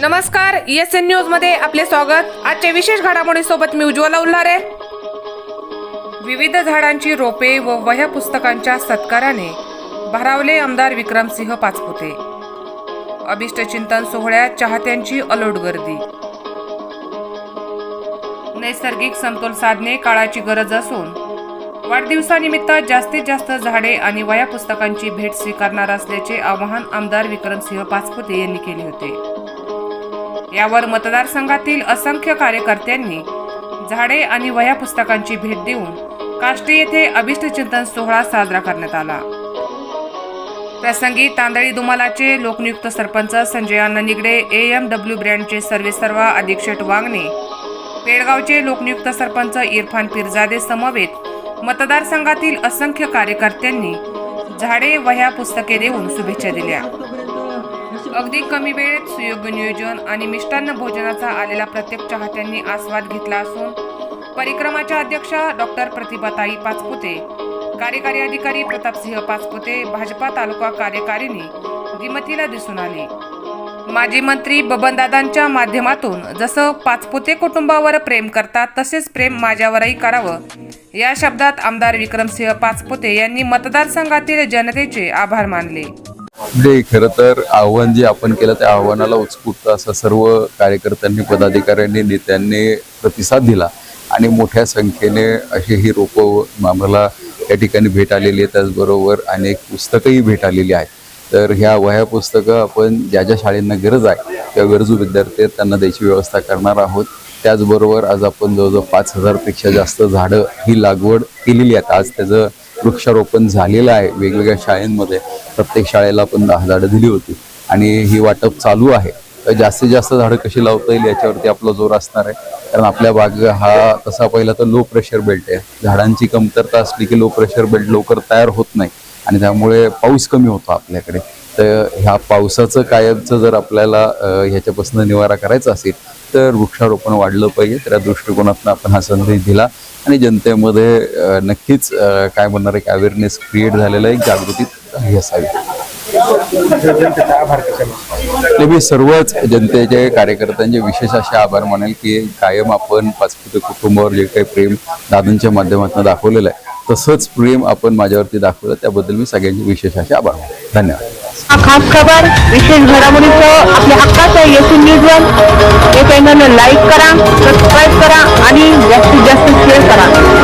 नमस्कार S N न्यूजमध्ये आपले स्वागत. आजच्या विशेष घडामोडी सोबत मी उज्ज्वला उल्हारे. विविध झाडांची रोपे व वह्या पुस्तकांच्या सत्काराने भारावले आमदार विक्रमसिंह पाचपुते. अभिष्ट चिंतन सोहळ्यात चाहत्यांची अलोट गर्दी. नैसर्गिक समतोल साधणे काळाची गरज असून वाढदिवसानिमित्त जास्तीत जास्त झाडे आणि वया पुस्तकांची भेट स्वीकारणार असल्याचे आवाहन आमदार विक्रमसिंह पाचपुते यांनी केले होते. यावर मतदारसंघातील असंख्य कार्यकर्त्यांनी झाडे आणि वह्या पुस्तकांची भेट देऊन काष्टी येथे अभिष्टचिंतन सोहळा साजरा करण्यात आला. प्रसंगी तांदळी दुमालाचे लोकनियुक्त sarpanch Sanjay Anna Nigade A M W ब्रँडचे सर्वेसर्वा अधीक्षक वांगणे पेडगावचे लोकनियुक्त सरपंच इरफान पिरजादे समवेत मतदारसंघातील असंख्य कार्यकर्त्यांनी झाडे वह्या पुस्तके देऊन शुभेच्छा दिल्या. अगदी कमी वेळेत सुयोग्य नियोजन आणि मिष्टान्न भोजनाचा आलेला प्रत्येक चाहत्यांनी आस्वाद घेतला असून परिक्रमाच्या अध्यक्षा डॉक्टर प्रतिभाताई पाचपुते कार्यकारी अधिकारी प्रतापसिंह पाचपुते भाजपा तालुका कार्यकारिणी दिमतीला दिसून आली. माजी मंत्री बबनदादांच्या माध्यमातून जसं पाचपुते कुटुंबावर प्रेम करतात तसेच प्रेम माझ्यावरही करावं. या शब्दात आमदार विक्रमसिंह पाचपुते यांनी मतदारसंघातील जनतेचे आभार मानले. म्हणजे खरं तर आव्हान जे आपण केलं त्या आव्हानाला उत्स्फूर्त असा सर्व कार्यकर्त्यांनी पदाधिकाऱ्यांनी नेत्यांनी प्रतिसाद दिला. आणि मोठ्या संख्येने अशी ही रोपं आम्हाला या ठिकाणी भेट आलेली आहे त्याचबरोबर अनेक पुस्तकंही भेट आलेली आहेत. तर ह्या वह्या पुस्तकं आपण ज्या ज्या शाळेंना गरज आहे त्या गरजू विद्यार्थी आहेत त्यांना द्यायची व्यवस्था करणार आहोत. त्याचबरोबर आज आपण जवळजवळ पाच हजारपेक्षा जास्त झाडं ही लागवड केलेली आहेत. आज त्याचं वृक्षारोपण झालेलं आहे वेगवेगळ्या शाळेंमध्ये. प्रत्येक शाळेला आपण दहा झाडं दिली होती. आणि ही वाटप चालू आहे. तर जास्तीत जास्त झाडं कशी लावता येईल याच्यावरती आपला जोर असणार आहे. कारण आपल्या भाग हा तसा पहिला तर लो प्रेशर बेल्ट आहे. झाडांची कमतरता असली की लो प्रेशर बेल्ट लवकर तयार होत नाही. आणि त्यामुळे पाऊस कमी होतो आपल्याकडे. तर ह्या पावसाचं कायमचं जर आपल्याला ह्याच्यापासून निवारा करायचा असेल तर वृक्षारोपण वाढलं पाहिजे. त्या दृष्टिकोनातून आपण हा संदेश दिला. आणि जनतेमध्ये नक्कीच काय म्हणणार एक अवेअरनेस क्रिएट झालेला एक जागृती असावी. मी सर्वच जनतेचे कार्यकर्त्यांचे विशेष असे आभार मानेल की कायम आपण पाचपुते कुटुंबावर जे काही प्रेम दादूंच्या माध्यमातून दाखवलेलं आहे तसंच प्रेम आपण माझ्यावरती दाखवलं त्याबद्दल मी सगळ्यांचे विशेष असे आभार मानतो धन्यवाद. खास खबर विशेष घडामोडीचं आपल्या हक्काचं येसी न्यूजवर हे चॅनलला लाईक करा सबस्क्राईब करा आणि जास्तीत जास्त शेअर करा.